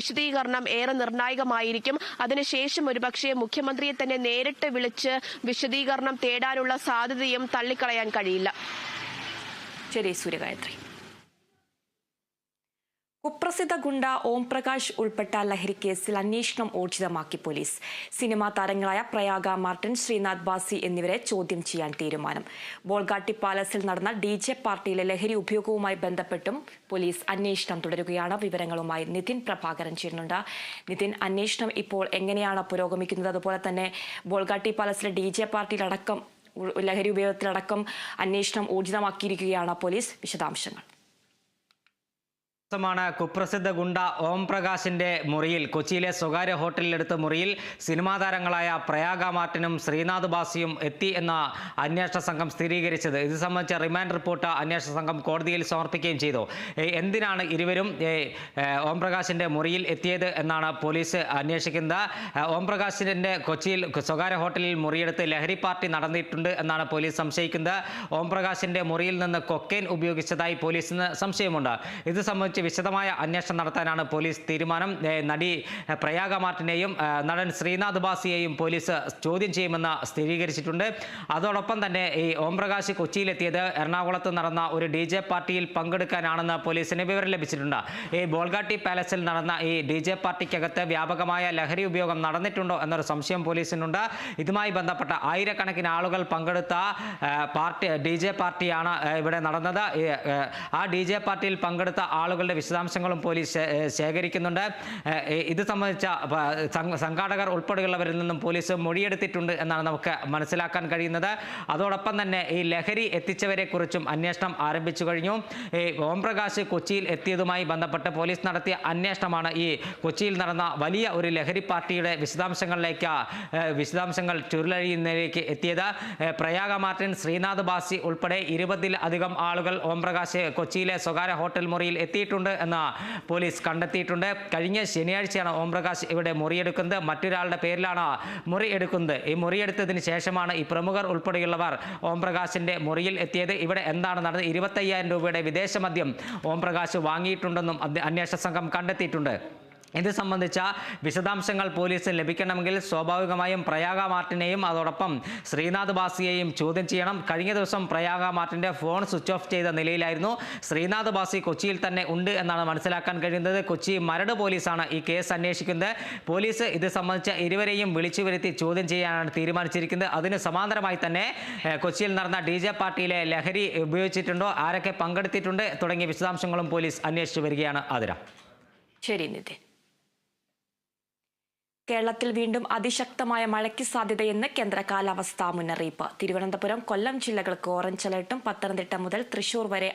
വിശദീകരണം ഏറെ നിർണായകമായിരിക്കും. അതിനുശേഷം ഒരുപക്ഷെ മുഖ്യമന്ത്രിയെ തന്നെ നേരിട്ട് വിളിച്ച് വിശദീകരണം തേടാനുള്ള സാധ്യതയും തള്ളിക്കളയാൻ കഴിയില്ല. ശരി സൂര്യഗായത്രി. കുപ്രസിദ്ധ ഗുണ്ട ഓം പ്രകാശ് ഉൾപ്പെട്ട ലഹരി കേസിൽ അന്വേഷണം ഊർജിതമാക്കി പോലീസ്. സിനിമാ താരങ്ങളായ പ്രയാഗ മാർട്ടിൻ ശ്രീനാഥ് ബാസി എന്നിവരെ ചോദ്യം ചെയ്യാൻ തീരുമാനം. ബോൾഗാട്ടി പാലസിൽ നടന്ന ഡി ജെ പാർട്ടിയിലെ ലഹരി ഉപയോഗവുമായി ബന്ധപ്പെട്ടും പോലീസ് അന്വേഷണം തുടരുകയാണ്. വിവരങ്ങളുമായി നിതിൻ പ്രഭാകരൻ ചേരുന്നുണ്ട്. നിതിൻ അന്വേഷണം ഇപ്പോൾ എങ്ങനെയാണ് പുരോഗമിക്കുന്നത്? അതുപോലെ തന്നെ ബോൾഗാട്ടി പാലസിലെ ഡി ജെ പാർട്ടിയിലടക്കം ലഹരി ഉപയോഗത്തിലടക്കം അന്വേഷണം ഊർജിതമാക്കിയിരിക്കുകയാണ് പോലീസ്. വിശദാംശങ്ങൾ. ദിവസമാണ് കുപ്രസിദ്ധ ഗുണ്ട ഓം പ്രകാശിന്റെ മുറിയിൽ കൊച്ചിയിലെ സ്വകാര്യ ഹോട്ടലിലെടുത്ത മുറിയിൽ സിനിമാ താരങ്ങളായ പ്രയാഗ മാർട്ടിനും ശ്രീനാഥ് ബാസിയും എത്തി എന്ന അന്വേഷണ സംഘം സ്ഥിരീകരിച്ചത്. ഇത് സംബന്ധിച്ച റിമാൻഡ് റിപ്പോർട്ട് അന്വേഷണ സംഘം കോടതിയിൽ സമർപ്പിക്കുകയും ചെയ്തു. എന്തിനാണ് ഇരുവരും ഓം പ്രകാശിന്റെ മുറിയിൽ എത്തിയത് എന്നാണ് പോലീസ് അന്വേഷിക്കുന്നത്. ഓം പ്രകാശിന്റെ കൊച്ചിയിൽ സ്വകാര്യ ഹോട്ടലിൽ മുറിയെടുത്ത് ലഹരി പാർട്ടി നടന്നിട്ടുണ്ട് എന്നാണ് പോലീസ് സംശയിക്കുന്നത്. ഓം പ്രകാശിന്റെ മുറിയിൽ നിന്ന് കൊക്കൈൻ ഉപയോഗിച്ചതായി പോലീസിന് സംശയമുണ്ട്. ഇത് സംബന്ധിച്ച് വിശദമായ അന്വേഷണം നടത്താനാണ് പോലീസ് തീരുമാനം. നടി പ്രയാഗ മാർട്ടിനെയും നടൻ ശ്രീനാഥ് ബാസിയെയും പോലീസ് ചോദ്യം ചെയ്യുമെന്ന് സ്ഥിരീകരിച്ചിട്ടുണ്ട്. അതോടൊപ്പം തന്നെ ഈ ഓം പ്രകാശ് കൊച്ചിയിലെത്തിയത് എറണാകുളത്ത് നടന്ന ഒരു ഡി ജെ പാർട്ടിയിൽ പങ്കെടുക്കാനാണെന്ന് പോലീസിന് വിവരം ലഭിച്ചിട്ടുണ്ട്. ഈ ബോൾഗാട്ടി പാലസിൽ നടന്ന ഈ ഡി ജെ പാർട്ടിക്കകത്ത് വ്യാപകമായ ലഹരി ഉപയോഗം നടന്നിട്ടുണ്ടോ എന്നൊരു സംശയം പോലീസിനുണ്ട്. ഇതുമായി ബന്ധപ്പെട്ട ആയിരക്കണക്കിന് ആളുകൾ പങ്കെടുത്ത പാർട്ടി ഡി ജെ പാർട്ടിയാണ് ഇവിടെ നടന്നത്. ആ ഡി ജെ പാർട്ടിയിൽ പങ്കെടുത്ത ആളുകളുടെ വിശദാംശങ്ങളും പോലീസ് ശേഖരിക്കുന്നുണ്ട്. ഇത് സംബന്ധിച്ച സംഘാടകർ ഉൾപ്പെടെയുള്ളവരിൽ നിന്നും പോലീസ് മൊഴിയെടുത്തിട്ടുണ്ട് എന്നാണ് നമുക്ക് മനസ്സിലാക്കാൻ കഴിയുന്നത്. അതോടൊപ്പം തന്നെ ഈ ലഹരി എത്തിച്ചവരെ കുറിച്ചും അന്വേഷണം ആരംഭിച്ചു കഴിഞ്ഞു. ഓംപ്രകാശ് കൊച്ചിയിൽ എത്തിയതുമായി ബന്ധപ്പെട്ട് പോലീസ് നടത്തിയ അന്വേഷണമാണ് ഈ കൊച്ചിയിൽ നടന്ന വലിയ ഒരു ലഹരി പാർട്ടിയുടെ വിശദാംശങ്ങളിലേക്ക് വിശദാംശങ്ങൾ ചുരുളഴിയുന്നതിലേക്ക് എത്തിയത്. പ്രയാഗ മാർട്ടിൻ ശ്രീനാഥ് ബാസി ഉൾപ്പെടെ ഇരുപതിൽ അധികം ആളുകൾ ഓംപ്രകാശ് കൊച്ചിയിലെ സ്വകാര്യ ഹോട്ടൽ മുറിയിൽ എത്തിയിട്ടുണ്ട്. എന്ന് പോലീസ് കണ്ടെത്തിയിട്ടുണ്ട്. കഴിഞ്ഞ ശനിയാഴ്ചയാണ് ഓംപ്രകാശ് ഇവിടെ മുറിയെടുക്കുന്നത്. മറ്റൊരാളുടെ പേരിലാണ് മുറി എടുക്കുന്നത് ഈ മുറിയെടുത്തതിന് ശേഷമാണ് ഈ പ്രമുഖർ ഉൾപ്പെടെയുള്ളവർ ഓംപ്രകാശിന്റെ മുറിയിൽ എത്തിയത്. ഇവിടെ എന്താണ് നടന്നത്? ഇരുപത്തയ്യായിരം രൂപയുടെ വിദേശ മദ്യം ഓംപ്രകാശ് വാങ്ങിയിട്ടുണ്ടെന്നും അന്വേ- അന്വേഷണ സംഘം കണ്ടെത്തിയിട്ടുണ്ട്. ഇത് സംബന്ധിച്ച വിശദാംശങ്ങൾ പോലീസിന് ലഭിക്കണമെങ്കിൽ സ്വാഭാവികമായും പ്രയാഗ മാർട്ടിനെയും അതോടൊപ്പം ശ്രീനാഥ് ബാസിയെയും ചോദ്യം ചെയ്യണം. കഴിഞ്ഞ ദിവസം പ്രയാഗ മാർട്ടിന്റെ ഫോൺ സ്വിച്ച് ഓഫ് ചെയ്ത നിലയിലായിരുന്നു. ശ്രീനാഥ് ബാസി കൊച്ചിയിൽ തന്നെ ഉണ്ട് എന്നാണ് മനസ്സിലാക്കാൻ കഴിയുന്നത്. കൊച്ചി മരട് പോലീസാണ് ഈ കേസ് അന്വേഷിക്കുന്നത്. പോലീസ് ഇത് സംബന്ധിച്ച ഇരുവരെയും വിളിച്ചു വരുത്തി ചോദ്യം ചെയ്യാനാണ് തീരുമാനിച്ചിരിക്കുന്നത്. അതിന് സമാന്തരമായി തന്നെ കൊച്ചിയിൽ നടന്ന ഡി പാർട്ടിയിലെ ലഹരി ഉപയോഗിച്ചിട്ടുണ്ടോ ആരൊക്കെ പങ്കെടുത്തിട്ടുണ്ട് തുടങ്ങിയ വിശദാംശങ്ങളും പോലീസ് അന്വേഷിച്ചു വരികയാണ്. ആതിര. ശരി നിതിൻ. കേരളത്തിൽ വീണ്ടും അതിശക്തമായ മഴയ്ക്ക് സാധ്യതയെന്ന് കേന്ദ്ര കാലാവസ്ഥാ മുന്നറിയിപ്പ്. തിരുവനന്തപുരം കൊല്ലം ജില്ലകൾക്ക് ഓറഞ്ച് അലർട്ടും പത്തനംതിട്ട മുതൽ തൃശൂർ വരെ